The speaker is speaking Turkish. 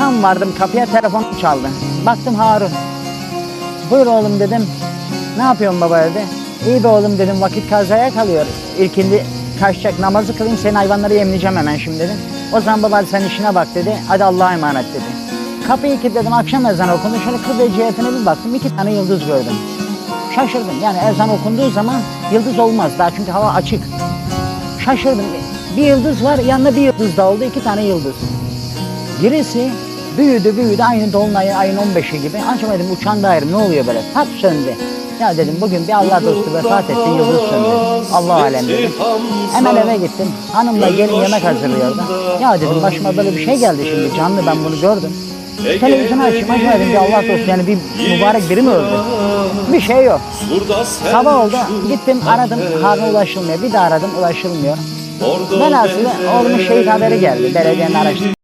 Tam vardım kapıya telefon çaldı. Baktım Harun. Buyur oğlum dedim. Ne yapıyorsun baba dedi. İyi be oğlum dedim vakit kazaya kalıyor. İlkindi kaçacak namazı kılayım senin hayvanları yemleyeceğim hemen şimdi dedim. O zaman baba sen işine bak dedi. Hadi Allah'a emanet dedi. Kapıyı kilitledim akşam ezanı okundu. Şöyle kıble cihetine bir baktım iki tane yıldız gördüm. Şaşırdım yani ezan okunduğu zaman yıldız olmaz daha çünkü hava açık. Şaşırdım. Bir yıldız var yanına bir yıldız da oldu iki tane yıldız. Birisi büyüdü büyüdü aynı dolunay ayın 15'i gibi. Acaba dedim uçan daire ne oluyor böyle? Tak söndü. Ya dedim bugün bir Allah dostu vefat etti yıldız söndü. Allah alem dedim. Hemen eve gittim. Hanımla gelin yemek hazırlıyordu. Ya dedim başıma böyle bir şey geldi şimdi canlı ben bunu gördüm. Televizyonu açayım dedim bir Allah dostu yani bir mübarek biri mi öldü? Bir şey yok. Sabah oldu gittim aradım Harun ulaşılmıyor. Bir daha aradım ulaşılmıyor. Ben aslında oğlumun şehit haberi geldi belediyenin araştırması.